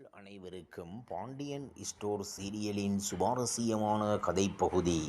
அனைவருக்கும் பாண்டியன் ஸ்டோர் சீரியலின் சுவாரஸ்யமான கதைப்பகுதி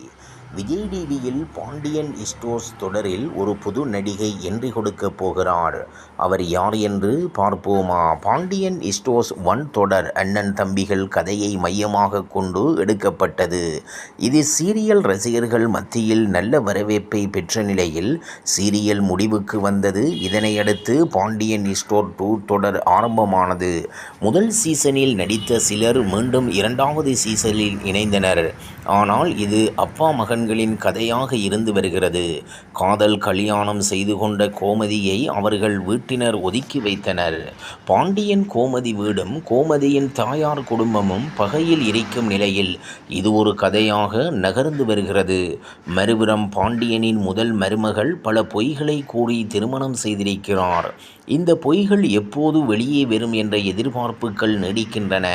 விஜய் டிவியில் பாண்டியன் ஸ்டோர்ஸ் தொடரில் ஒரு புது நடிகை என்றி கொடுக்கப் போகிறார். அவர் யார் என்று பார்ப்போமா? பாண்டியன் ஸ்டோர்ஸ் ஒன் தொடர் அண்ணன் தம்பிகள் கதையை மையமாக கொண்டு எடுக்கப்பட்டது. இது சீரியல் ரசிகர்கள் மத்தியில் நல்ல வரவேற்பை பெற்ற நிலையில் சீரியல் முடிவுக்கு வந்தது. இதனையடுத்து பாண்டியன் ஸ்டோர் டூ தொடர் ஆரம்பமானது. முதல் சீசன் சீசனில் நடித்த சிலர் மீண்டும் இரண்டாவது சீசனில் இணைந்தனர். ஆனால் இது அப்பா மகன்களின் கதையாக இருந்து வருகிறது. காதல் கல்யாணம் செய்து கொண்ட கோமதியை அவர்கள் வீட்டினர் ஒதுக்கி வைத்தனர். பாண்டியன் கோமதி வீடும் கோமதியின் தாயார் குடும்பமும் பகையில் இருக்கும் நிலையில் இது ஒரு கதையாக நகர்ந்து வருகிறது. மறுபுறம் பாண்டியனின் முதல் மருமகள் பல பொய்களை கூறி திருமணம் செய்திருக்கிறார். இந்த பொய்கள் எப்போது வெளியே வரும் என்ற எதிர்பார்ப்புகள் நீடிக்கின்றன.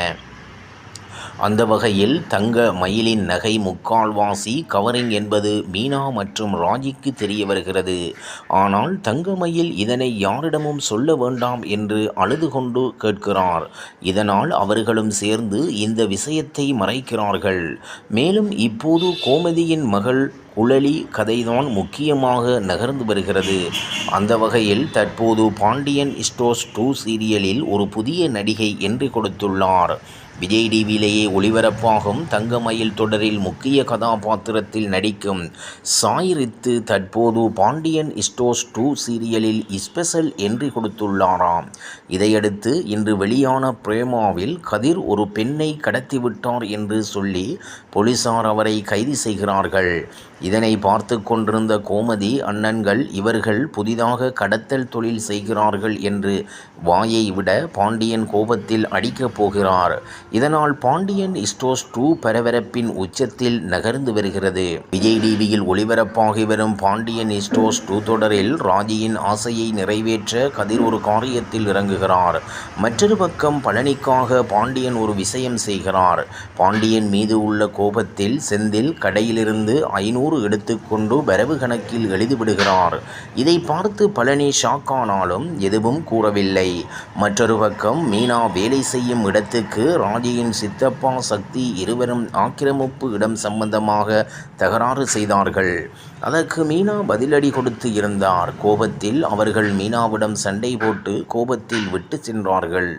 அந்த வகையில் தங்க மயிலின் நகை முக்கால்வாசி கவரிங் என்பது மீனா மற்றும் ராஜிக்கு தெரிய வருகிறது. ஆனால் தங்க மயில் இதனை யாரிடமும் சொல்ல வேண்டாம் என்று அழுது கொண்டு கேட்கிறார். இதனால் அவர்களும் சேர்ந்து இந்த விஷயத்தை மறைக்கிறார்கள். மேலும் இப்போது கோமதியின் மகள் குழலி கதைதான் முக்கியமாக நகர்ந்து வருகிறது. அந்த வகையில் தற்போது பாண்டியன் இஸ்டோஸ் டூ சீரியலில் ஒரு புதிய நடிகை என்று கொடுத்துள்ளார். விஜய் டிவியிலேயே ஒளிபரப்பாகும் தங்கமயில் தொடரில் முக்கிய கதாபாத்திரத்தில் நடிக்கும் சாயிரித்து தற்போது பாண்டியன் இஸ்டோஸ் டூ சீரியலில் ஸ்பெஷல் என்று கொடுத்துள்ளாராம். இதையடுத்து இன்று வெளியான பிரேமாவில் கதிர் ஒரு பெண்ணை கடத்திவிட்டார் என்று சொல்லி போலீசார் அவரை கைது செய்கிறார்கள். இதனை பார்த்து கொண்டிருந்த கோமதி அண்ணன்கள் இவர்கள் புதிதாக கடத்தல் தொழில் செய்கிறார்கள் என்று வாயை விட பாண்டியன் கோபத்தில் அடிக்கப் போகிறார். இதனால் பாண்டியன் இஸ்டோஸ் டூ பரபரப்பின் உச்சத்தில் நகர்ந்து வருகிறது. விஜய் டிவியில் ஒளிபரப்பாகி வரும் பாண்டியன் இஸ்டோஸ் டூ தொடரில் ராஜியின் ஆசையை நிறைவேற்ற கதிர் ஒரு காரியத்தில் இறங்குகிறார். மற்றொரு பக்கம் பழனிக்காக பாண்டியன் ஒரு விஷயம் செய்கிறார். பாண்டியன் மீது உள்ள கோபத்தில் செந்தில் கடையிலிருந்து ஐநூறு எடுத்துக்கொண்டு வரவு கணக்கில் எழுதிவிடுகிறார். இதை பார்த்து பழனி ஷாக்கானாலும் எதுவும் கூறவில்லை. மற்றொரு பக்கம் மீனா வேலை செய்யும் இடத்துக்கு ராஜியின் சித்தப்பா சக்தி இருவரும் ஆக்கிரமிப்பு இடம் சம்பந்தமாக தகராறு செய்தார்கள். அதற்கு மீனா பதிலடி கொடுத்து இருந்தார். கோபத்தில் அவர்கள் மீனாவிடம் சண்டை போட்டு கோபத்தில் விட்டு சென்றார்கள்.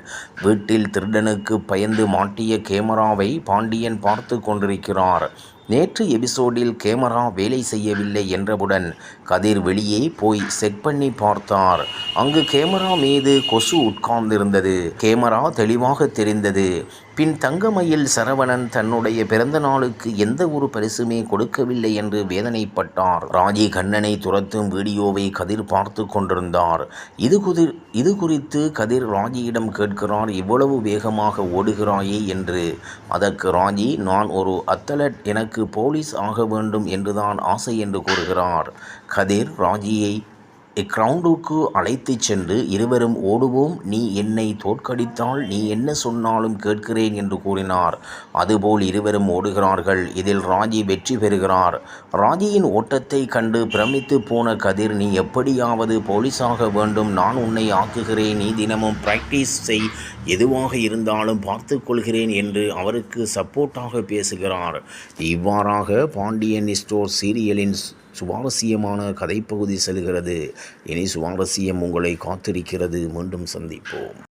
வீட்டில் திருடனுக்கு பயந்து மாட்டிய கேமராவை பாண்டியன் பார்த்து கொண்டிருக்கிறார். நேற்று எபிசோடில் கேமரா வேலை செய்யவில்லை என்றவுடன் கதிர் வெளியே போய் செக் பண்ணி பார்த்தார். அங்கு கேமரா மீது கொசு உட்கார்ந்திருந்தது. கேமரா தெளிவாக தெரிந்தது. பின் தங்கமயில் சரவணன் தன்னுடைய பிறந்த நாளுக்கு எந்த ஒரு பரிசுமே கொடுக்கவில்லை என்று வேதனைப்பட்டார். ராஜி கண்ணனை துரத்தும் வீடியோவை கதிர் பார்த்து கொண்டிருந்தார். இது குதிர் இது குறித்து கதிர் ராஜியிடம் கேட்கிறார் இவ்வளவு வேகமாக ஓடுகிறாயே என்று. அதற்கு ராஜி நான் ஒரு அத்தலட் எனக்கு போலீஸ் ஆக வேண்டும் என்றுதான் ஆசை என்று கூறுகிறார். கதிர் ராஜியை இக்கிரவுண்டுக்கு அழைத்துச் சென்று இருவரும் ஓடுவோம். நீ என்னை தோற்கடித்தால் நீ என்ன சொன்னாலும் கேட்கிறேன் என்று கூறினார். அதுபோல் இருவரும் ஓடுகிறார்கள். இதில் ராஜி வெற்றி பெறுகிறார். ராஜியின் ஓட்டத்தை கண்டு பிரமித்து போன கதிர் நீ எப்படியாவது போலீஸாக வேண்டும். நான் உன்னை ஆக்குகிறேன். நீ தினமும் பிராக்டிஸ் செய். எதுவாக இருந்தாலும் பார்த்து கொள்கிறேன் என்று அவருக்கு சப்போர்ட்டாக பேசுகிறார். இவ்வாறாக பாண்டியன் ஸ்டோர் சீரியலின் சுவாரஸ்யமான கதைப்பகுதி செல்கிறது. இனி சுவாரஸ்யம் உங்களை காத்திருக்கிறது. மீண்டும் சந்திப்போம்.